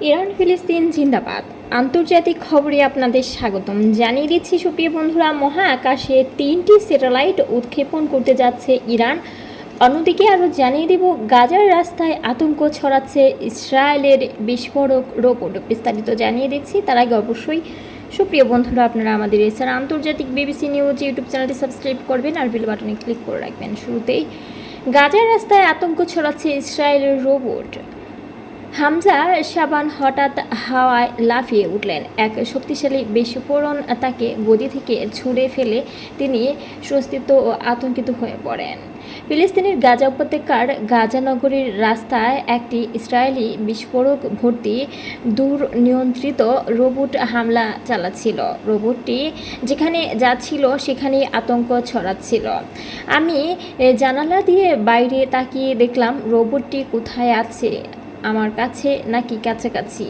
Iran ফিলিস্তিন জিন্দাবাদ। আন্তর্জাতিক খবরে আপনাদের স্বাগতম। জানিয়ে দিচ্ছি, সুপ্রিয় বন্ধুরা মহাকাশে তিনটি স্যাটেলাইট উৎক্ষেপণ করতে যাচ্ছে ইরান। অন্যদিকে আরও জানিয়ে দেব, গাজার রাস্তায় আতঙ্ক ছড়াচ্ছে ইসরায়েলের বিস্ফোরক রোবট। বিস্তারিত জানিয়ে দিচ্ছি, তার আগে অবশ্যই, সুপ্রিয় বন্ধুরা, আপনারা আমাদের এছাড়া আন্তর্জাতিক বিবিসি নিউজ, ইউটিউব চ্যানেলটি সাবস্ক্রাইব করবেন আর বেল বাটনে ক্লিক করে রাখবেন। শুরুতেই, গাজার রাস্তায় আতঙ্ক ছড়াচ্ছে ইসরায়েলের রোবট। হামজা সাবান হঠাৎ হাওয়ায় লাফিয়ে উঠলেন। এক শক্তিশালী বিস্ফোরণ তাকে গদি থেকে ছুঁড়ে ফেলে তিনি স্বস্তিত ও আতঙ্কিত হয়ে পড়েন। ফিলিস্তিনের গাজা উপত্যকার গাজা নগরীর রাস্তায় একটি ইসরায়েলি বিস্ফোরক ভর্তি দূর নিয়ন্ত্রিত রোবট হামলা চালাচ্ছিল। রোবটটি যেখানে যাচ্ছিল সেখানে আতঙ্ক ছড়াচ্ছিল। আমি জানালা দিয়ে বাইরে তাকিয়ে দেখলাম রোবটটি কোথায় আছে? আমার কাছে নাকি কাছাকাছি।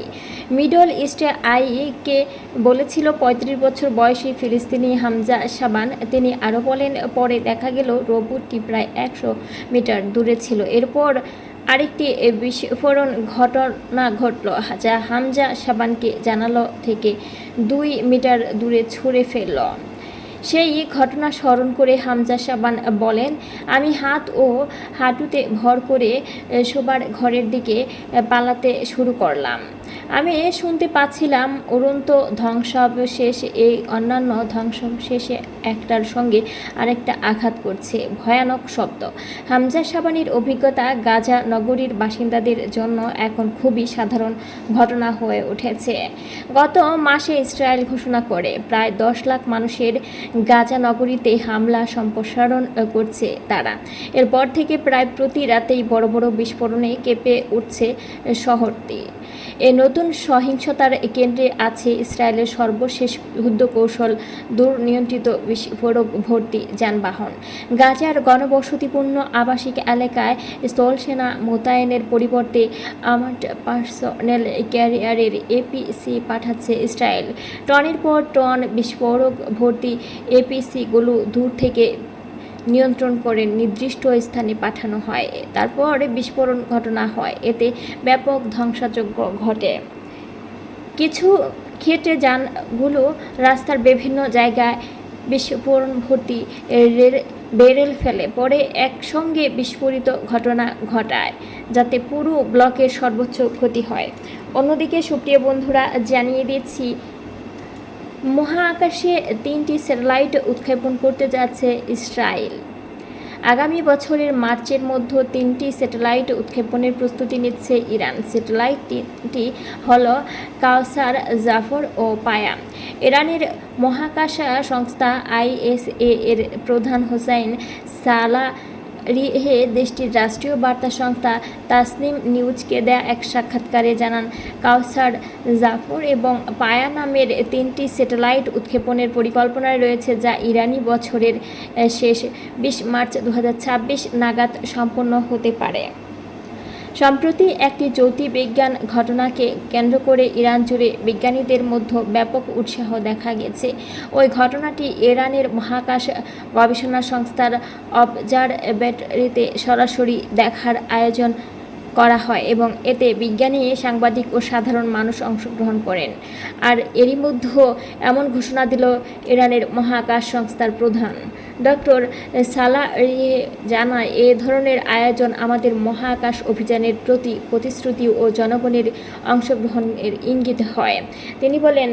মিডল ইস্টে আইকে বলেছিল পঁয়ত্রিশ বছর বয়সী ফিলিস্তিনি হামজা সাবান। তিনি আরও বলেন, পরে দেখা গেল রোবটটি প্রায় একশো মিটার দূরে ছিল। এরপর আরেকটি বিস্ফোরণ ঘটনা ঘটল, যা হামজা সাবানকে জানালো থেকে দুই মিটার দূরে ছুঁড়ে ফেলল। সেই ঘটনা স্মরণ করে হামজা সাবান বলেন, আমি হাত ও হাঁটুতে ভর করে সবার ঘরের দিকে পালাতে শুরু করলাম। আমি শুনতে পাচ্ছিলাম উড়ন্ত ধ্বংসাবশেষ, এই অন্যান্য ধ্বংসাবশেষে একটার সঙ্গে আরেকটা আঘাত করছে। ভয়ানক শব্দ। হামজা সাবানির অভিজ্ঞতা গাজা নগরীর বাসিন্দাদের জন্য এখন খুবই সাধারণ ঘটনা হয়ে উঠেছে। গত মাসে ইসরায়েল ঘোষণা করে, প্রায় দশ লাখ মানুষের গাজা নগরীতে হামলা সম্প্রসারণ করছে তারা। এরপর থেকে প্রায় প্রতি রাতেই বড় বড় বিস্ফোরণে কেঁপে উঠছে শহরটি। এ নতুন সহিংসতার কেন্দ্রে আছে ইসরায়েলের সর্বশেষ যুদ্ধ কৌশল দুর্নিয়ন্ত্রিত বিস্ফোরক ভর্তি যানবাহন। গাজার গণবসতিপূর্ণ আবাসিক এলাকায় স্থলসেনা মোতায়েনের পরিবর্তে আমাট পার্সোনেল ক্যারিয়ারের এপিসি পাঠাচ্ছে ইসরায়েল। টনের পর টন বিস্ফোরক ভর্তি এপিসিগুলো দূর থেকে নিয়ন্ত্রণ করে নির্দিষ্ট স্থানে পাঠানো হয়। তারপরে বিস্ফোরণ ঘটনা হয়। এতে ব্যাপক ধ্বংসযজ্ঞ ঘটে। কিছু ক্ষেত্রে যানগুলো রাস্তার বিভিন্ন জায়গায় বিস্ফোরণ ভর্তি বেরেল ফেলে, পরে একসঙ্গে বিস্ফোরিত ঘটনা ঘটায়, যাতে পুরো ব্লকের সর্বোচ্চ ক্ষতি হয়। অন্যদিকে সুপ্রিয় বন্ধুরা, জানিয়ে দিচ্ছি মহাকাশে তিনটি স্যাটেলাইট উৎক্ষেপণ করতে যাচ্ছে ইসরায়েল। আগামী বছরের মার্চের মধ্যে তিনটি স্যাটেলাইট উৎক্ষেপণের প্রস্তুতি নিচ্ছে ইরান। স্যাটেলাইটটি হল কাউসার জাফর ও পায়া ইরানের মহাকাশ সংস্থা আইএসএ এর প্রধান হোসাইন সালা রিহে দেশটির রাষ্ট্রীয় বার্তা সংস্থা তাসনিম নিউজকে দেয়া এক সাক্ষাৎকারে জানান, কাউসার জাফর এবং পায়া নামের তিনটি স্যাটেলাইট উৎক্ষেপণের পরিকল্পনায় রয়েছে যা ইরানি বছরের শেষ বিশ মার্চ দু হাজার ছাব্বিশ নাগাদ সম্পন্ন হতে পারে। সম্প্রতি একটি জ্যোতির্বিজ্ঞান ঘটনাকে কেন্দ্র করে ইরান জুড়ে বিজ্ঞানীদের মধ্যে ব্যাপক উৎসাহ দেখা গেছে। ওই ঘটনাটি ইরানের মহাকাশ গবেষণা সংস্থার অবজারভেটরিতে সরাসরি দেখার আয়োজন করা হয় এবং এতে বিজ্ঞানী, সাংবাদিক ও সাধারণ মানুষ অংশগ্রহণ করেন। আর এরই মধ্যে এমন ঘোষণা দিল ইরানের মহাকাশ সংস্থার প্রধান। ডক্টর সালা জানায়, এ ধরনের আয়োজন আমাদের মহাকাশ অভিযানের প্রতি প্রতিশ্রুতি ও জনগণের অংশগ্রহণের ইঙ্গিত হয়। তিনি বলেন,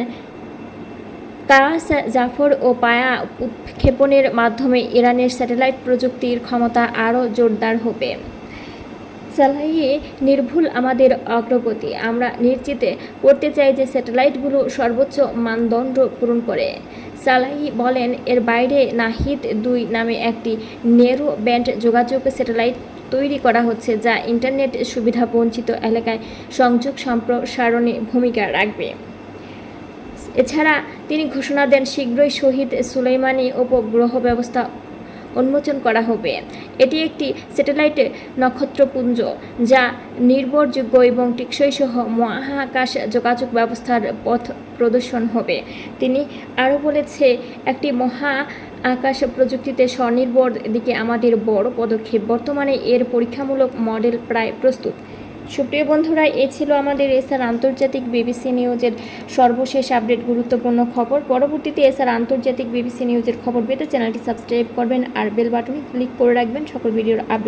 কাস, জাফর ও পায়া উৎক্ষেপণের মাধ্যমে ইরানের স্যাটেলাইট প্রযুক্তির ক্ষমতা আরও জোরদার হবে। সালাইয়ে নির্ভুল আমাদের অগ্রগতি। আমরা নিশ্চিত করতে চাই যে স্যাটেলাইটগুলো সর্বোচ্চ মানদণ্ড পূরণ করে। সালাই বলেন, এর বাইরে নাহিদ দুই নামে একটি নেরো ব্যান্ড যোগাযোগ স্যাটেলাইট তৈরি করা হচ্ছে যা ইন্টারনেট সুবিধা বঞ্চিত এলাকায় সংযোগ সম্প্রসারণে ভূমিকা রাখবে। এছাড়া তিনি ঘোষণা দেন, শীঘ্রই শহীদ সুলেইমানি উপগ্রহ ব্যবস্থা উন্মোচন করা হবে। এটি একটি স্যাটেলাইট নক্ষত্রপুঞ্জ যা নির্ভরযোগ্য এবং টেকসই সহ মহাকাশ যোগাযোগ ব্যবস্থার পথ প্রদর্শন হবে। তিনি আরও বলেছে, একটি মহা আকাশ প্রযুক্তিতে স্বনির্ভর দিকে আমাদের বড় পদক্ষেপ। বর্তমানে এর পরীক্ষামূলক মডেল প্রায় প্রস্তুত। সুপ্রিয় বন্ধুরা, এ ছিল আমাদের এসআর আন্তর্জাতিক বিবিসি নিউজের সর্বশেষ আপডেট গুরুত্বপূর্ণ খবর। পরবর্তীতে এসআর আন্তর্জাতিক বিবিসি নিউজের খবর পেতে চ্যানেলটি সাবস্ক্রাইব করবেন আর বেল বাটনে ক্লিক করে রাখবেন সকল ভিডিওর আপডেট।